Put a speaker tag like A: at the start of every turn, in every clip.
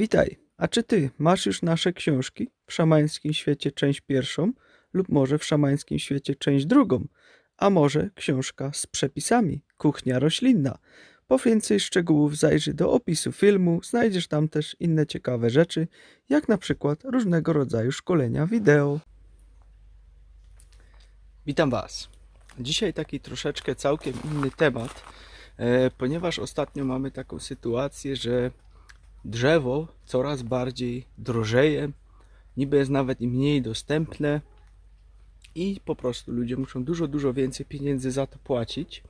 A: Witaj, a czy ty masz już nasze książki w szamańskim świecie część pierwszą lub może w szamańskim świecie część drugą, a może książka z przepisami Kuchnia roślinna? Po więcej szczegółów zajrzyj do opisu filmu, znajdziesz tam też inne ciekawe rzeczy, jak na przykład różnego rodzaju szkolenia wideo. Witam Was. Dzisiaj taki troszeczkę całkiem inny temat, e, ponieważ ostatnio mamy taką sytuację, że drzewo coraz bardziej drożeje, niby jest nawet i mniej dostępne i po prostu ludzie muszą dużo, dużo więcej pieniędzy za to płacić.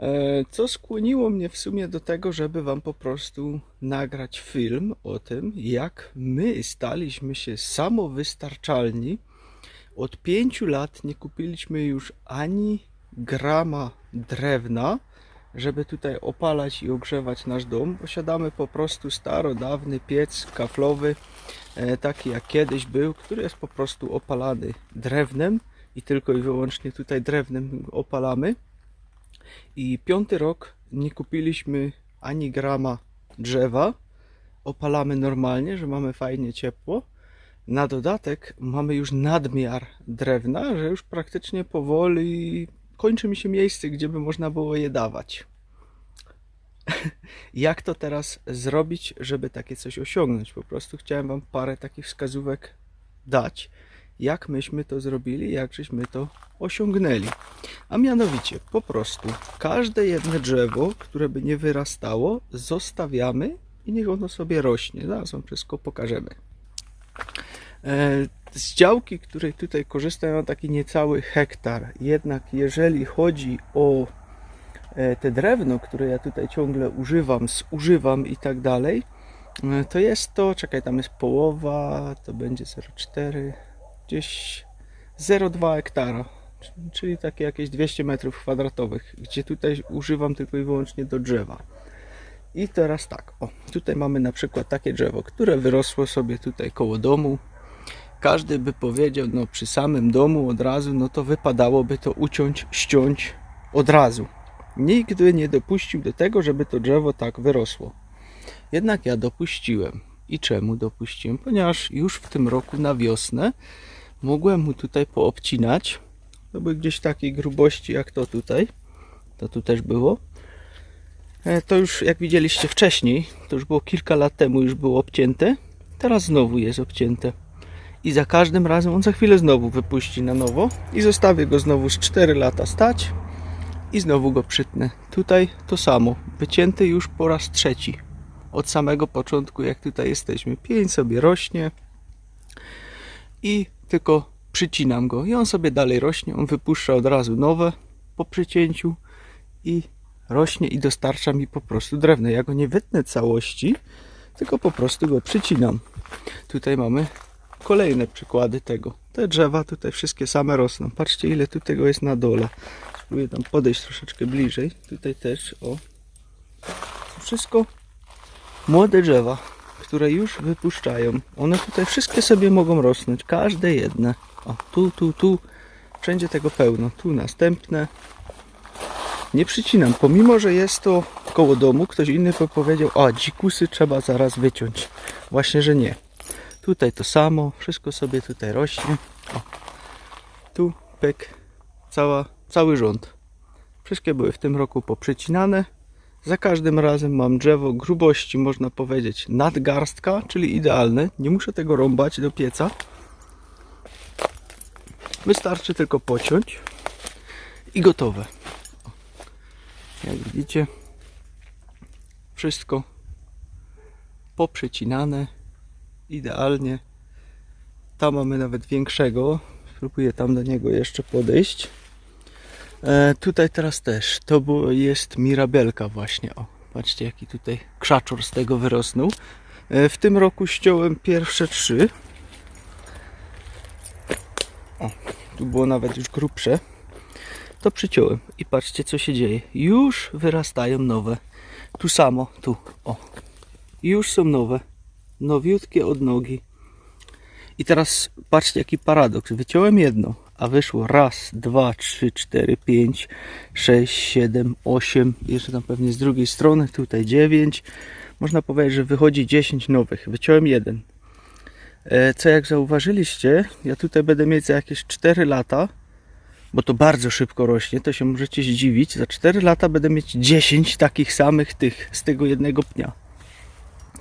A: E, Co skłoniło mnie w sumie do tego, żeby Wam po prostu nagrać film o tym, jak my staliśmy się samowystarczalni. Od pięciu lat nie kupiliśmy już ani grama drewna, żeby tutaj opalać i ogrzewać nasz dom. Posiadamy po prostu starodawny piec kaflowy, e, taki jak kiedyś był, który jest po prostu opalany drewnem i tylko i wyłącznie tutaj drewnem opalamy. I piąty rok nie kupiliśmy ani grama drzewa. Opalamy normalnie, że mamy fajnie ciepło. Na dodatek mamy już nadmiar drewna, że już praktycznie powoli kończy mi się miejsce, gdzie by można było je dawać. Jak to teraz zrobić, żeby takie coś osiągnąć? Po prostu chciałem Wam parę takich wskazówek dać, jak myśmy to zrobili, jak żeśmy to osiągnęli. A mianowicie, po prostu każde jedno drzewo, które by nie wyrastało, zostawiamy i niech ono sobie rośnie. Zaraz Wam wszystko pokażemy. E, Z działki, której tutaj korzystam, mam taki niecały hektar. Jednak jeżeli chodzi o e, te drewno, które ja tutaj ciągle używam, zużywam i tak dalej, e, to jest to, czekaj, tam jest połowa, to będzie 0,4, gdzieś 0,2 hektara, czyli takie jakieś 200 metrów kwadratowych, gdzie tutaj używam tylko i wyłącznie do drzewa. I teraz tak, o, tutaj mamy na przykład takie drzewo, które wyrosło sobie tutaj koło domu. Każdy by powiedział, no przy samym domu od razu, no to wypadałoby to uciąć, ściąć od razu. Nigdy nie dopuścił do tego, żeby to drzewo tak wyrosło. Jednak ja dopuściłem. I czemu dopuściłem? Ponieważ już w tym roku na wiosnę mogłem mu tutaj poobcinać. To były gdzieś takiej grubości jak to tutaj. To tu też było. E, To już jak widzieliście wcześniej, to już było kilka lat temu już było obcięte. Teraz znowu jest obcięte. I za każdym razem on za chwilę znowu wypuści na nowo i zostawię go znowu z 4 lata stać i znowu go przytnę. Tutaj to samo, wycięty już po raz trzeci. Od samego początku jak tutaj jesteśmy. Pień sobie rośnie i tylko przycinam go i on sobie dalej rośnie. On wypuszcza od razu nowe po przycięciu i rośnie i dostarcza mi po prostu drewno. Ja go nie wytnę całości, tylko po prostu go przycinam. Tutaj mamy kolejne przykłady tego. Te drzewa tutaj wszystkie same rosną. Patrzcie ile tu tego jest na dole. Spróbuję tam podejść troszeczkę bliżej. Tutaj też, o. To wszystko młode drzewa, które już wypuszczają. One tutaj wszystkie sobie mogą rosnąć. Każde jedne. O, tu, tu, tu. Wszędzie tego pełno. Tu następne. Nie przycinam, pomimo że jest to koło domu, ktoś inny powiedział, a dzikusy trzeba zaraz wyciąć. Właśnie, że nie. Tutaj to samo, wszystko sobie tutaj rośnie. O. Tu pyk, cała, cały rząd. Wszystkie były w tym roku poprzycinane. Za każdym razem mam drzewo grubości, można powiedzieć, nadgarstka, czyli idealne. Nie muszę tego rąbać do pieca. Wystarczy tylko pociąć i gotowe. Jak widzicie, wszystko poprzecinane idealnie. Tam mamy nawet większego. Spróbuję tam do niego jeszcze podejść. E, tutaj teraz też. To było, jest mirabelka właśnie. O, patrzcie jaki tutaj krzaczor z tego wyrosnął. E, w tym roku ściąłem pierwsze trzy. O, tu było nawet już grubsze to przyciąłem i patrzcie co się dzieje. Już wyrastają nowe. Tu samo, tu, o. Już są nowe. Nowiutkie od nogi. I teraz patrzcie jaki paradoks. Wyciąłem jedno, a wyszło raz, dwa, trzy, cztery, pięć, sześć, siedem, osiem. Jeszcze tam pewnie z drugiej strony, tutaj dziewięć. można powiedzieć, że wychodzi 10 nowych. Wyciąłem jeden. E, Co jak zauważyliście, ja tutaj będę mieć za jakieś 4 lata, bo to bardzo szybko rośnie, to się możecie zdziwić. Za 4 lata będę mieć 10 takich samych tych z tego jednego pnia.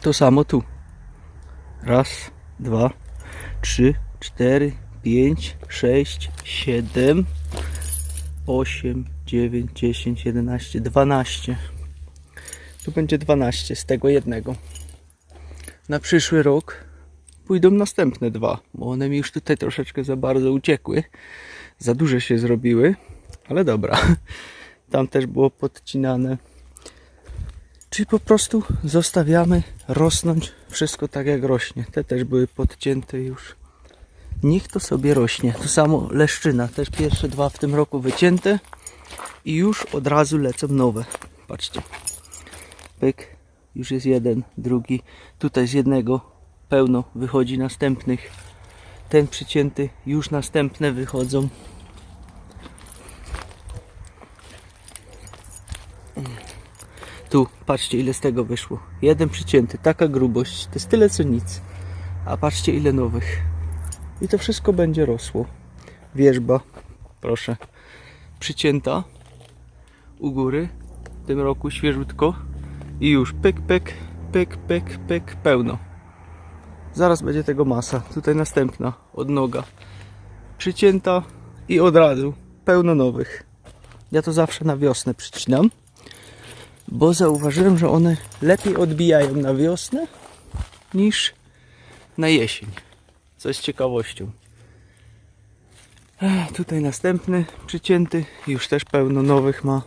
A: To samo tu. Raz, dwa, trzy, cztery, pięć, sześć, siedem, osiem, dziewięć, dziesięć, jedenaście, dwanaście. Tu będzie 12 z tego jednego. Na przyszły rok pójdą następne dwa, bo one mi już tutaj troszeczkę za bardzo uciekły. Za duże się zrobiły, ale dobra. Tam też było podcinane. Czyli po prostu zostawiamy rosnąć wszystko tak jak rośnie. Te też były podcięte już. Niech to sobie rośnie. To samo leszczyna. Też pierwsze dwa w tym roku wycięte. I już od razu lecą nowe. Patrzcie. Pyk. Już jest jeden, drugi. Tutaj z jednego pełno wychodzi następnych. Ten przycięty, już następne wychodzą. Tu, patrzcie ile z tego wyszło. Jeden przycięty, taka grubość. To jest tyle co nic. A patrzcie ile nowych. I to wszystko będzie rosło. Wierzba, proszę. Przycięta u góry. W tym roku świeżutko. I już pyk, pyk, pyk, pyk, pyk, pełno. Zaraz będzie tego masa. Tutaj następna odnoga. Przycięta i od razu pełno nowych. Ja to zawsze na wiosnę przycinam, bo zauważyłem, że one lepiej odbijają na wiosnę niż na jesień. Co jest ciekawością. Ech, Tutaj następny przycięty, już też pełno nowych ma.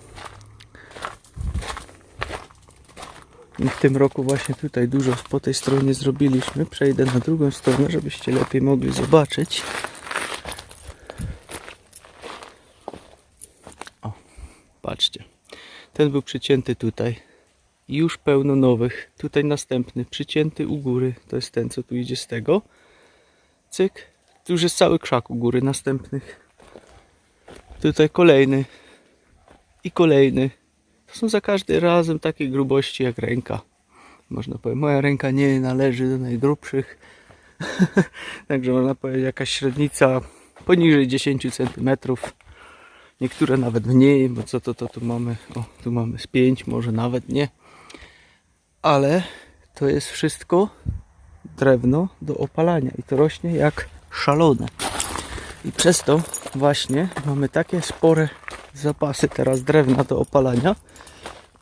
A: I w tym roku właśnie tutaj dużo po tej stronie zrobiliśmy. Przejdę na drugą stronę, żebyście lepiej mogli zobaczyć. O, patrzcie. Ten był przycięty tutaj. Już pełno nowych. Tutaj następny, przycięty u góry. To jest ten, co tu idzie z tego. Cyk. Tu już jest cały krzak u góry następnych. Tutaj kolejny. I kolejny. To są za każdym razem takie grubości jak ręka. Można powiedzieć, moja ręka nie należy do najgrubszych. Także można powiedzieć jakaś średnica poniżej 10 cm. Niektóre nawet mniej, bo co to, to tu mamy? O, tu mamy z 5, może nawet nie. Ale to jest wszystko drewno do opalania i to rośnie jak szalone. I przez to właśnie mamy takie spore zapasy teraz drewna do opalania,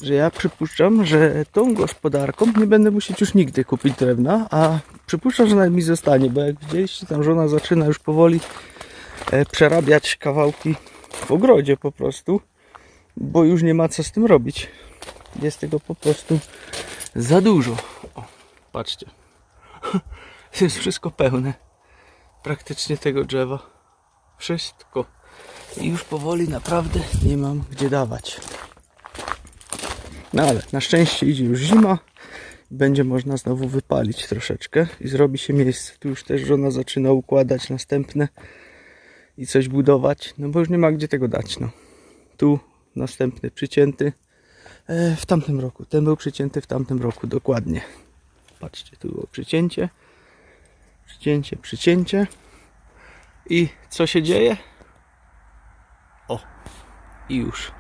A: że ja przypuszczam, że tą gospodarką nie będę musieć już nigdy kupić drewna, a przypuszczam, że nawet mi zostanie, bo jak widzieliście, tam żona zaczyna już powoli e, przerabiać kawałki w ogrodzie po prostu, bo już nie ma co z tym robić. Jest tego po prostu za dużo. O, patrzcie. Jest wszystko pełne. Praktycznie tego drzewa. Wszystko. I już powoli naprawdę nie mam gdzie dawać. No ale na szczęście idzie już zima. Będzie można znowu wypalić troszeczkę i zrobi się miejsce. Tu już też żona zaczyna układać następne i coś budować, no bo już nie ma gdzie tego dać. No. Tu następny przycięty e, w tamtym roku. Ten był przycięty w tamtym roku, dokładnie. Patrzcie, tu było przycięcie, przycięcie, przycięcie. I co się dzieje? O, i już.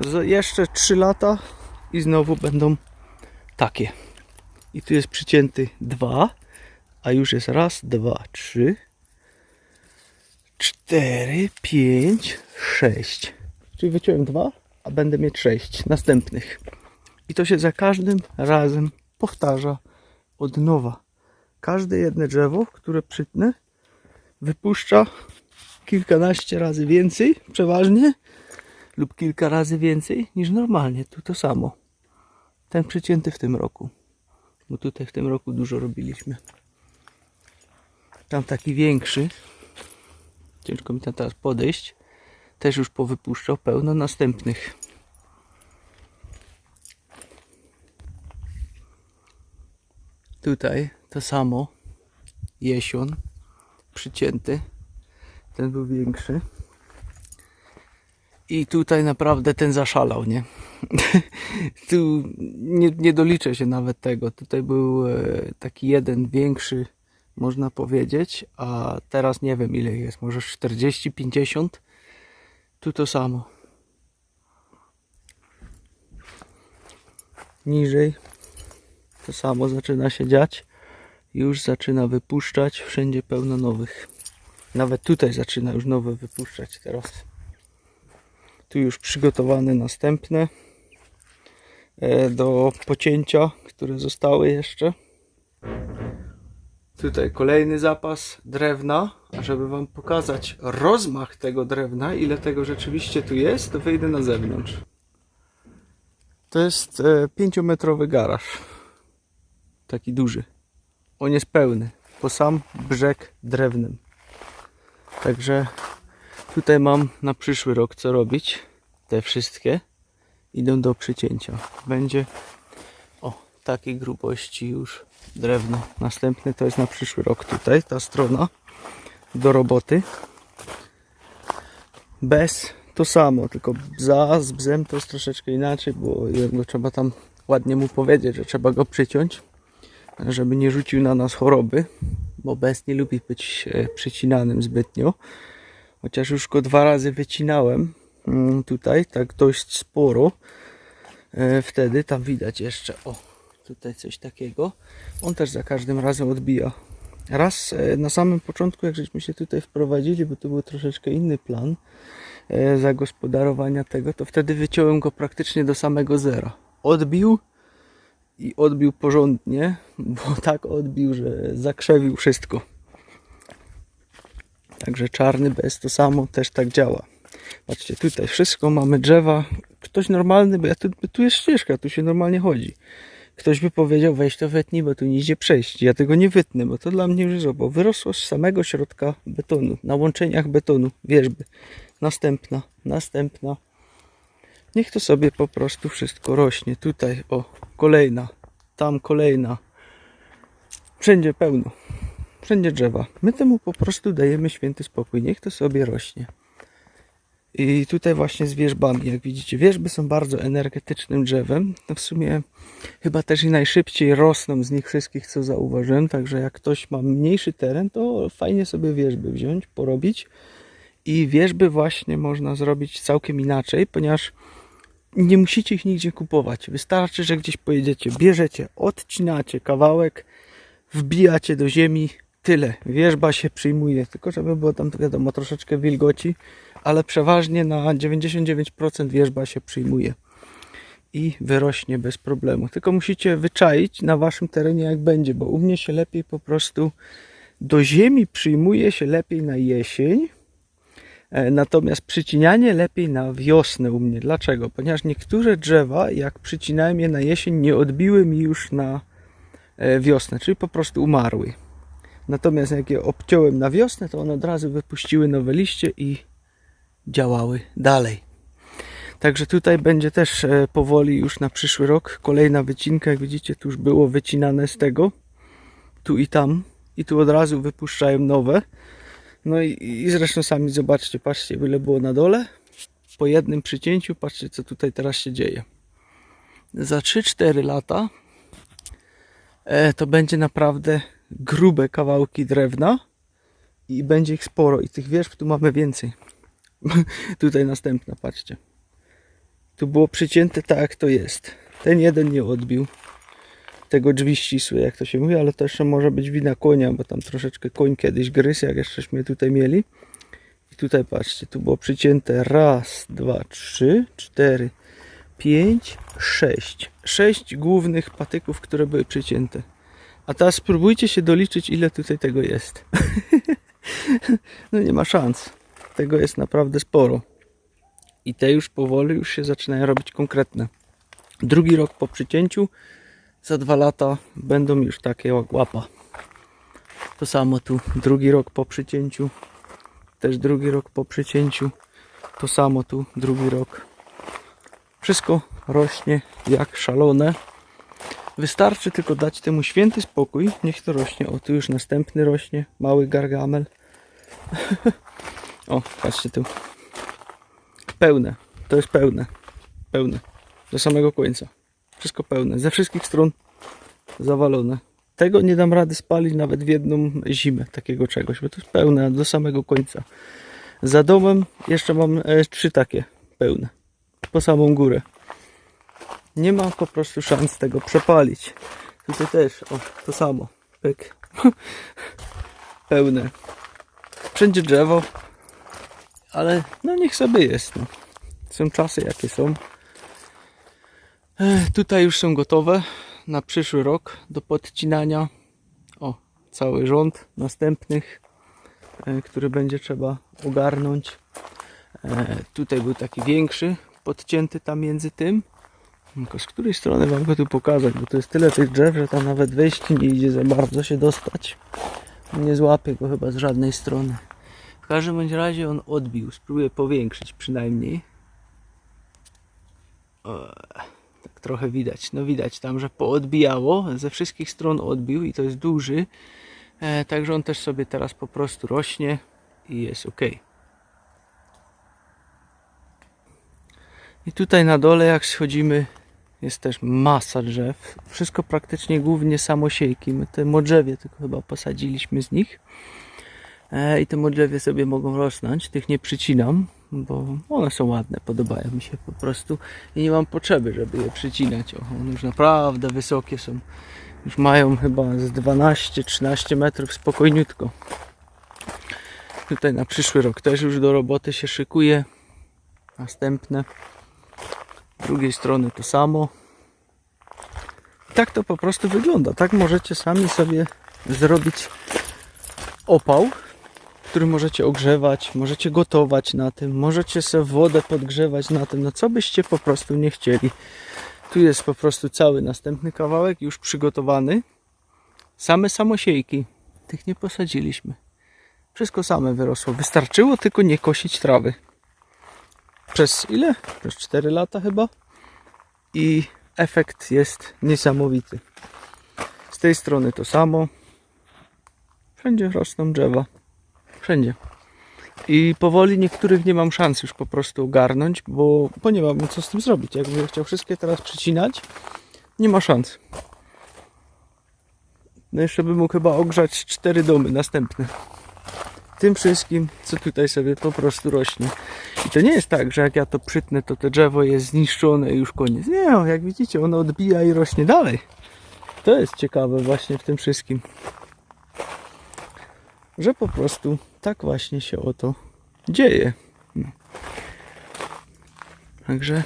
A: Za jeszcze 3 lata i znowu będą takie. I tu jest przycięty 2, a już jest raz, dwa, trzy, cztery, pięć, sześć. Czyli wyciąłem dwa, a będę mieć sześć następnych. I to się za każdym razem powtarza od nowa. Każde jedno drzewo, które przytnę, wypuszcza kilkanaście razy więcej, przeważnie, lub kilka razy więcej niż normalnie. Tu to samo. Ten przycięty w tym roku. Bo tutaj w tym roku dużo robiliśmy. Tam taki większy. Ciężko mi tam teraz podejść. Też już powypuszczał pełno następnych. Tutaj to samo. Jesion. Przycięty. Ten był większy. I tutaj naprawdę ten zaszalał, nie? tu nie, nie doliczę się nawet tego. Tutaj był e, taki jeden większy, można powiedzieć, a teraz nie wiem ile jest, może 40, 50. Tu to samo. Niżej to samo zaczyna się dziać. Już zaczyna wypuszczać, wszędzie pełno nowych. Nawet tutaj zaczyna już nowe wypuszczać teraz. Tu już przygotowane następne e, do pocięcia, które zostały jeszcze. Tutaj kolejny zapas drewna, a żeby Wam pokazać rozmach tego drewna, ile tego rzeczywiście tu jest, to wyjdę na zewnątrz. To jest e, pięciometrowy garaż. Taki duży. On jest pełny. Po sam brzeg drewnem. Także tutaj mam na przyszły rok co robić. Te wszystkie idą do przycięcia. Będzie takiej grubości już drewno. Następny to jest na przyszły rok tutaj, ta strona do roboty. Bez to samo, tylko bza z bzem to jest troszeczkę inaczej, bo jego trzeba tam ładnie mu powiedzieć, że trzeba go przyciąć, żeby nie rzucił na nas choroby, bo bez nie lubi być e, przycinanym zbytnio. Chociaż już go dwa razy wycinałem mm, tutaj, tak dość sporo. E, Wtedy tam widać jeszcze, o, tutaj coś takiego. On też za każdym razem odbija. Raz e, na samym początku, jak żeśmy się tutaj wprowadzili, bo to był troszeczkę inny plan e, zagospodarowania tego, to wtedy wyciąłem go praktycznie do samego zera. Odbił i odbił porządnie, bo tak odbił, że zakrzewił wszystko. Także czarny bez to samo też tak działa. Patrzcie, tutaj wszystko mamy drzewa. Ktoś normalny, bo ja tu, tu jest ścieżka, tu się normalnie chodzi. Ktoś by powiedział, weź to wytnij, bo tu nie idzie przejść. Ja tego nie wytnę, bo to dla mnie już jest, bo wyrosło z samego środka betonu, na łączeniach betonu, wierzby. Następna, następna. Niech to sobie po prostu wszystko rośnie. Tutaj, o, kolejna, tam kolejna. Wszędzie pełno. Wszędzie drzewa. My temu po prostu dajemy święty spokój. Niech to sobie rośnie. I tutaj właśnie z wierzbami, jak widzicie, wierzby są bardzo energetycznym drzewem. No w sumie chyba też i najszybciej rosną z nich wszystkich, co zauważyłem. Także jak ktoś ma mniejszy teren, to fajnie sobie wierzby wziąć, porobić. I wierzby właśnie można zrobić całkiem inaczej, ponieważ nie musicie ich nigdzie kupować. Wystarczy, że gdzieś pojedziecie, bierzecie, odcinacie kawałek, wbijacie do ziemi, tyle. Wierzba się przyjmuje, tylko żeby było tam, wiadomo, troszeczkę wilgoci, ale przeważnie na 99% wierzba się przyjmuje i wyrośnie bez problemu. Tylko musicie wyczaić na waszym terenie jak będzie, bo u mnie się lepiej po prostu do ziemi przyjmuje się lepiej na jesień, E, Natomiast przycinanie lepiej na wiosnę u mnie. Dlaczego? Ponieważ niektóre drzewa, jak przycinałem je na jesień, nie odbiły mi już na e, wiosnę, czyli po prostu umarły. Natomiast jak je obciąłem na wiosnę, to one od razu wypuściły nowe liście i działały dalej. Także tutaj będzie też e, powoli już na przyszły rok kolejna wycinka. Jak widzicie, tu już było wycinane z tego, tu i tam, i tu od razu wypuszczają nowe. No i, i zresztą sami zobaczcie, patrzcie ile było na dole. Po jednym przycięciu, patrzcie co tutaj teraz się dzieje. Za 3-4 lata e, to będzie naprawdę grube kawałki drewna i będzie ich sporo i tych wierzb tu mamy więcej. tutaj następna, patrzcie. Tu było przycięte tak jak to jest. Ten jeden nie odbił tego drzwi ścisłe, jak to się mówi, ale to jeszcze może być wina konia, bo tam troszeczkę koń kiedyś gryzł, jak jeszcześmy tutaj mieli. I tutaj patrzcie, tu było przycięte raz, dwa, trzy, cztery, pięć, sześć. Sześć głównych patyków, które były przycięte. A teraz spróbujcie się doliczyć, ile tutaj tego jest. no nie ma szans. Tego jest naprawdę sporo. I te już powoli już się zaczynają robić konkretne. Drugi rok po przycięciu za dwa lata będą już takie łapa. To samo tu drugi rok po przycięciu. Też drugi rok po przycięciu. To samo tu drugi rok. Wszystko rośnie jak szalone. Wystarczy tylko dać temu święty spokój. Niech to rośnie. O, tu już następny rośnie. Mały gargamel. o, patrzcie tu. Pełne. To jest pełne. Pełne. do samego końca. Wszystko pełne, ze wszystkich stron zawalone. Tego nie dam rady spalić nawet w jedną zimę, takiego czegoś, bo to jest pełne do samego końca. Za domem jeszcze mam e, trzy takie pełne, po samą górę. Nie ma po prostu szans tego przepalić. Tutaj też, o, to samo, pyk. Pełne. Wszędzie drzewo, ale no niech sobie jest. No. Są czasy jakie są. E, Tutaj już są gotowe na przyszły rok do podcinania. O, cały rząd następnych, e, który będzie trzeba ogarnąć. E, Tutaj był taki większy, podcięty tam między tym. Tylko z której strony wam go tu pokazać, bo to jest tyle tych drzew, że tam nawet wejść nie idzie za bardzo się dostać. Nie złapię go chyba z żadnej strony. W każdym bądź razie on odbił. Spróbuję powiększyć przynajmniej. O, tak trochę widać. No widać tam, że poodbijało. Ze wszystkich stron odbił i to jest duży. E, także on też sobie teraz po prostu rośnie i jest ok. I tutaj na dole jak schodzimy jest też masa drzew. Wszystko praktycznie głównie samosiejki. My te modrzewie tylko chyba posadziliśmy z nich. E, I te modrzewie sobie mogą rosnąć. Tych nie przycinam, bo one są ładne, podobają mi się po prostu. I nie mam potrzeby, żeby je przycinać. O, one już naprawdę wysokie są. Już mają chyba z 12-13 metrów spokojniutko. Tutaj na przyszły rok też już do roboty się szykuje. Następne. Drugiej strony to samo. Tak to po prostu wygląda. Tak możecie sami sobie zrobić opał, który możecie ogrzewać, możecie gotować na tym, możecie sobie wodę podgrzewać na tym, no co byście po prostu nie chcieli. Tu jest po prostu cały następny kawałek już przygotowany. Same samosiejki. Tych nie posadziliśmy. Wszystko same wyrosło. Wystarczyło tylko nie kosić trawy przez ile? Przez 4 lata chyba. I efekt jest niesamowity. Z tej strony to samo. Wszędzie rosną drzewa. Wszędzie. I powoli niektórych nie mam szans już po prostu ogarnąć, bo, bo nie mam co z tym zrobić. Jakbym chciał wszystkie teraz przycinać, nie ma szans. No jeszcze bym mógł chyba ogrzać cztery domy następne tym wszystkim, co tutaj sobie po prostu rośnie. I to nie jest tak, że jak ja to przytnę, to to drzewo jest zniszczone i już koniec. Nie, o, jak widzicie, ono odbija i rośnie dalej. To jest ciekawe właśnie w tym wszystkim. Że po prostu tak właśnie się oto dzieje. No. Także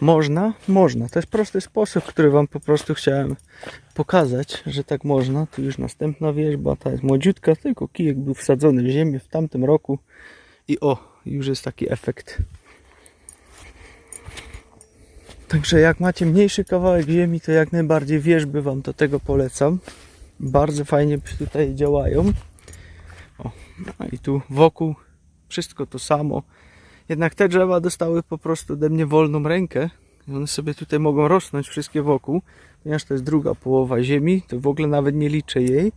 A: można, można. To jest prosty sposób, który Wam po prostu chciałem pokazać, że tak można. Tu już następna wierzba, ta jest młodziutka, tylko kijek był wsadzony w ziemię w tamtym roku i o, już jest taki efekt. Także jak macie mniejszy kawałek ziemi, to jak najbardziej wierzby Wam do tego polecam. Bardzo fajnie tutaj działają. O, no i tu wokół wszystko to samo. Jednak te drzewa dostały po prostu ode mnie wolną rękę. I one sobie tutaj mogą rosnąć wszystkie wokół, ponieważ to jest druga połowa ziemi, to w ogóle nawet nie liczę jej.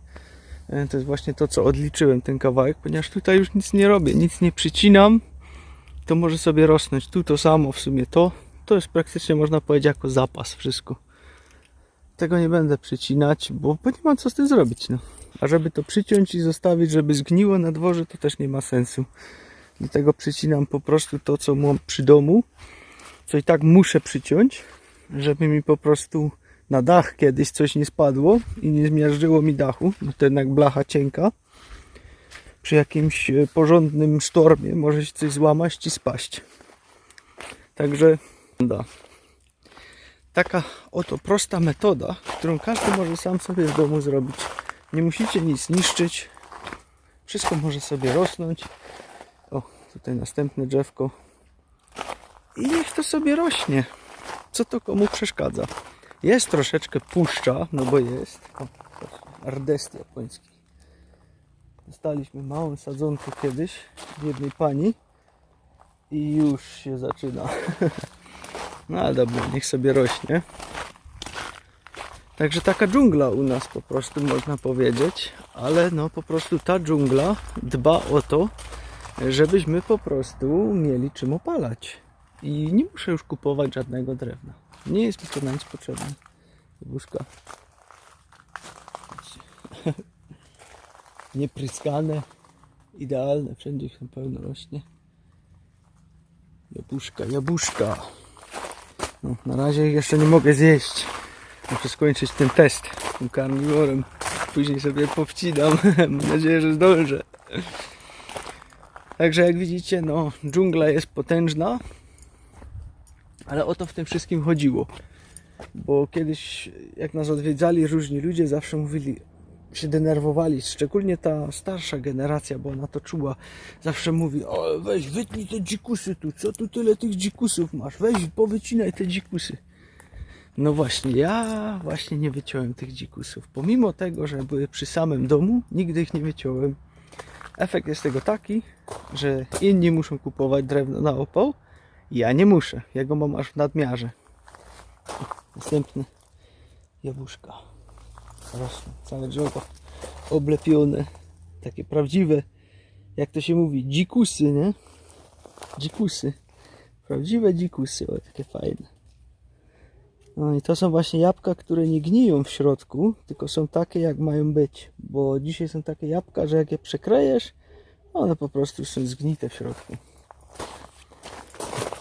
A: E, To jest właśnie to, co odliczyłem ten kawałek, ponieważ tutaj już nic nie robię, nic nie przycinam. To może sobie rosnąć tu to samo, w sumie to. To jest praktycznie można powiedzieć jako zapas wszystko. Tego nie będę przycinać, bo, nie mam co z tym zrobić. No. A żeby to przyciąć i zostawić, żeby zgniło na dworze, to też nie ma sensu. Dlatego przycinam po prostu to, co mam przy domu, co i tak muszę przyciąć, żeby mi po prostu na dach kiedyś coś nie spadło i nie zmiażdżyło mi dachu, bo to jednak blacha cienka. Przy jakimś e, porządnym sztormie może się coś złamać i spaść. Także da. Taka oto prosta metoda, którą każdy może sam sobie w domu zrobić. Nie musicie nic niszczyć. Wszystko może sobie rosnąć. O, tutaj następne drzewko. I niech to sobie rośnie. Co to komu przeszkadza? Jest troszeczkę puszcza, no bo jest. Ardest japoński. Dostaliśmy małą sadzonkę kiedyś w jednej pani i już się zaczyna. No ale dobra, niech sobie rośnie. Także taka dżungla u nas po prostu można powiedzieć, ale no po prostu ta dżungla dba o to, żebyśmy po prostu mieli czym opalać. I nie muszę już kupować żadnego drewna. Nie jest mi to nic potrzebne. Jabłuszka. Niepryskane. Idealne. Wszędzie ich na pełno rośnie. Jabłuszka, jabłuszka. No, na razie jeszcze nie mogę zjeść. Muszę skończyć ten test tym karniworem. Później sobie powcinam. Mam nadzieję, że zdążę. Także jak widzicie, no dżungla jest potężna. Ale o to w tym wszystkim chodziło. Bo kiedyś, jak nas odwiedzali różni ludzie, zawsze mówili, się denerwowali, szczególnie ta starsza generacja, bo ona to czuła, zawsze mówi, o weź wytnij te dzikusy tu, co tu tyle tych dzikusów masz, weź powycinaj te dzikusy. No właśnie, ja właśnie nie wyciąłem tych dzikusów. Pomimo tego, że były przy samym domu, nigdy ich nie wyciąłem. Efekt jest tego taki, że inni muszą kupować drewno na opał, ja nie muszę. Ja go mam aż w nadmiarze. Następne jabłuszka. Rosną, całe drzewo oblepione. Takie prawdziwe, jak to się mówi, dzikusy, nie? Dzikusy. Prawdziwe dzikusy, o takie fajne. No i to są właśnie jabłka, które nie gniją w środku, tylko są takie jak mają być. Bo dzisiaj są takie jabłka, że jak je przekrejesz, one po prostu są zgnite w środku.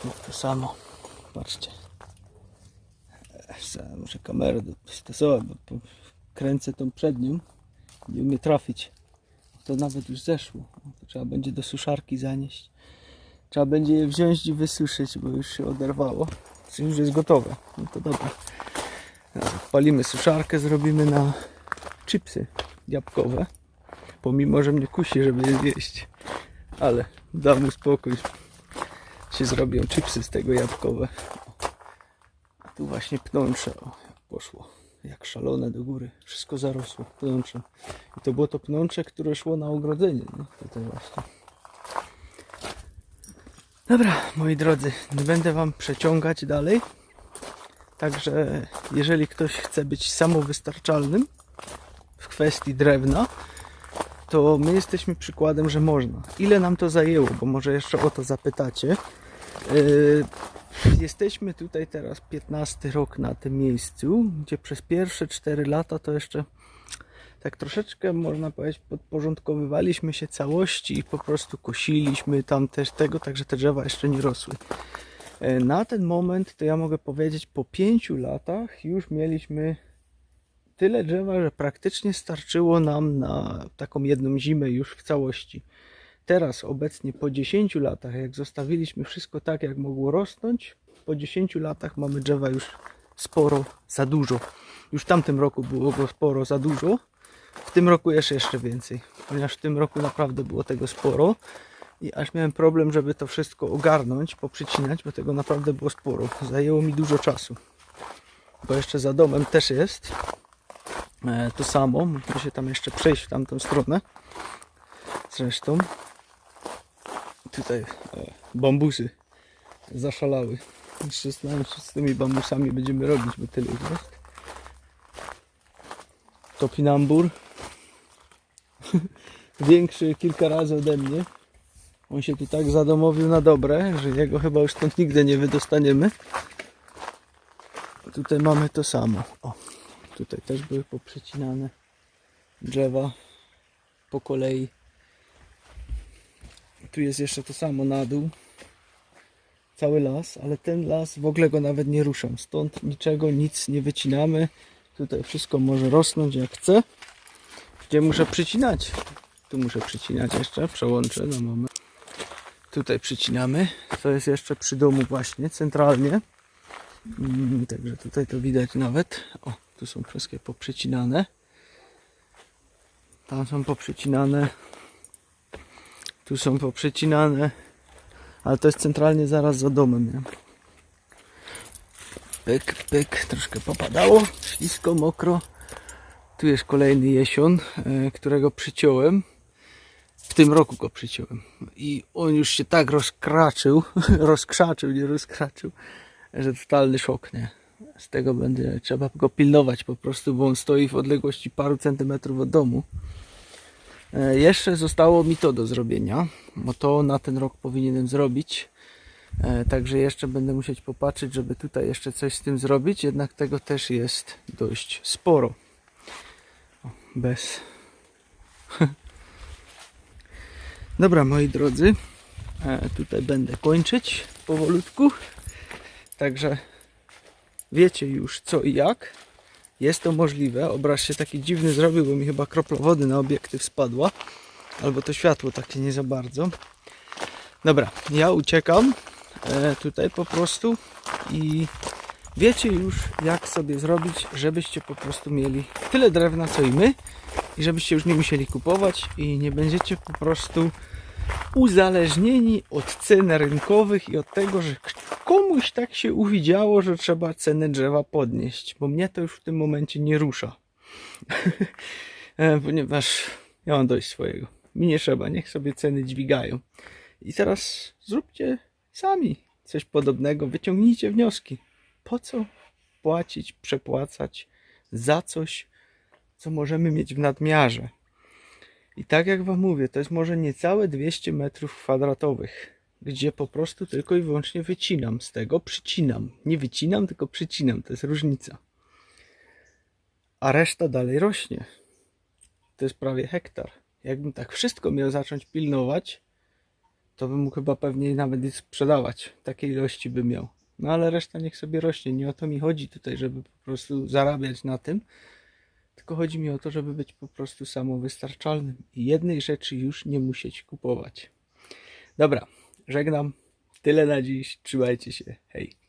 A: Tu To samo. Patrzcie. Se- Muszę kamerę dostosować, bo kręcę tą przednią. Nie umie trafić. To nawet już zeszło. To trzeba będzie do suszarki zanieść. Trzeba będzie je wziąć i wysuszyć, bo już się oderwało. Czy już jest gotowe. No to dobra. Odpalimy suszarkę, zrobimy na chipsy jabłkowe. Pomimo, że mnie kusi, żeby je zjeść. Ale dam mu spokój. Się zrobią chipsy z tego jabłkowe. A tu właśnie pnącze. O, jak poszło. Jak szalone do góry. Wszystko zarosło pnączem. I to było to pnącze, które szło na ogrodzenie. Nie? Tutaj właśnie. Dobra, moi drodzy, nie będę wam przeciągać dalej. Także jeżeli ktoś chce być samowystarczalnym w kwestii drewna, to my jesteśmy przykładem, że można. Ile nam to zajęło? Bo może jeszcze o to zapytacie. Yy, jesteśmy tutaj teraz 15 rok na tym miejscu, gdzie przez pierwsze 4 lata to jeszcze tak troszeczkę można powiedzieć podporządkowywaliśmy się całości i po prostu kosiliśmy tam też tego, także te drzewa jeszcze nie rosły. E, Na ten moment to ja mogę powiedzieć po 5 latach już mieliśmy tyle drzewa, że praktycznie starczyło nam na taką jedną zimę już w całości. Teraz obecnie po 10 latach, jak zostawiliśmy wszystko tak, jak mogło rosnąć, po 10 latach mamy drzewa już sporo za dużo. Już w tamtym roku było go sporo za dużo. W tym roku jeszcze jeszcze więcej, ponieważ w tym roku naprawdę było tego sporo i aż miałem problem, żeby to wszystko ogarnąć, poprzycinać, bo tego naprawdę było sporo. Zajęło mi dużo czasu, bo jeszcze za domem też jest e, to samo. Muszę się tam jeszcze przejść w tamtą stronę. Zresztą tutaj bambusy zaszalały. Jeszcze zastanawiam się, z tymi bambusami będziemy robić, bo tyle ich jest. Topinambur. Większy kilka razy ode mnie. On się tu tak zadomowił na dobre, że jego chyba już stąd nigdy nie wydostaniemy. Tutaj mamy to samo. O, tutaj też były poprzecinane drzewa po kolei. Tu jest jeszcze to samo na dół. Cały las, ale ten las w ogóle go nawet nie ruszam. Stąd niczego, nic nie wycinamy. Tutaj wszystko może rosnąć jak chce. Gdzie muszę przycinać? Tu muszę przycinać jeszcze, przełączę na moment. Tutaj przycinamy. To jest jeszcze przy domu właśnie, centralnie. Mm, Także tutaj to widać nawet. O, tu są wszystkie poprzycinane. Tam są poprzycinane. Tu są poprzycinane. Ale to jest centralnie zaraz za domem, nie? Pyk, pyk, troszkę popadało, ślisko, mokro. Tu jest kolejny jesion, e, którego przyciąłem. W tym roku go przyciąłem. I on już się tak rozkraczył, rozkrzaczył, nie rozkraczył, że totalny szok, nie? Z tego będzie, trzeba go pilnować po prostu, bo on stoi w odległości paru centymetrów od domu. E, Jeszcze zostało mi to do zrobienia, bo to na ten rok powinienem zrobić. E, Także jeszcze będę musieć popatrzeć, żeby tutaj jeszcze coś z tym zrobić, jednak tego też jest dość sporo. Bez. Dobra, moi drodzy, e, tutaj będę kończyć powolutku. Także wiecie już co i jak. Jest to możliwe. Obraz się taki dziwny zrobił, bo mi chyba kropla wody na obiektyw spadła. Albo to światło takie nie za bardzo. Dobra, ja uciekam e, tutaj po prostu i wiecie już jak sobie zrobić, żebyście po prostu mieli tyle drewna co i my i żebyście już nie musieli kupować i nie będziecie po prostu uzależnieni od cen rynkowych i od tego, że komuś tak się uwidziało, że trzeba cenę drzewa podnieść, bo mnie to już w tym momencie nie rusza. E, Ponieważ ja mam dość swojego. Mi nie trzeba, niech sobie ceny dźwigają. I teraz zróbcie sami coś podobnego, wyciągnijcie wnioski. Po co płacić, przepłacać za coś, co możemy mieć w nadmiarze? I tak jak Wam mówię, to jest może niecałe 200 metrów kwadratowych, gdzie po prostu tylko i wyłącznie wycinam z tego, przycinam. Nie wycinam, tylko przycinam, to jest różnica. A reszta dalej rośnie. To jest prawie hektar. Jakbym tak wszystko miał zacząć pilnować, to bym chyba pewnie nawet i sprzedawać. Takiej ilości bym miał. No ale reszta niech sobie rośnie. Nie o to mi chodzi tutaj, żeby po prostu zarabiać na tym, tylko chodzi mi o to, żeby być po prostu samowystarczalnym i jednej rzeczy już nie musieć kupować. Dobra, żegnam. Tyle na dziś. Trzymajcie się. Hej.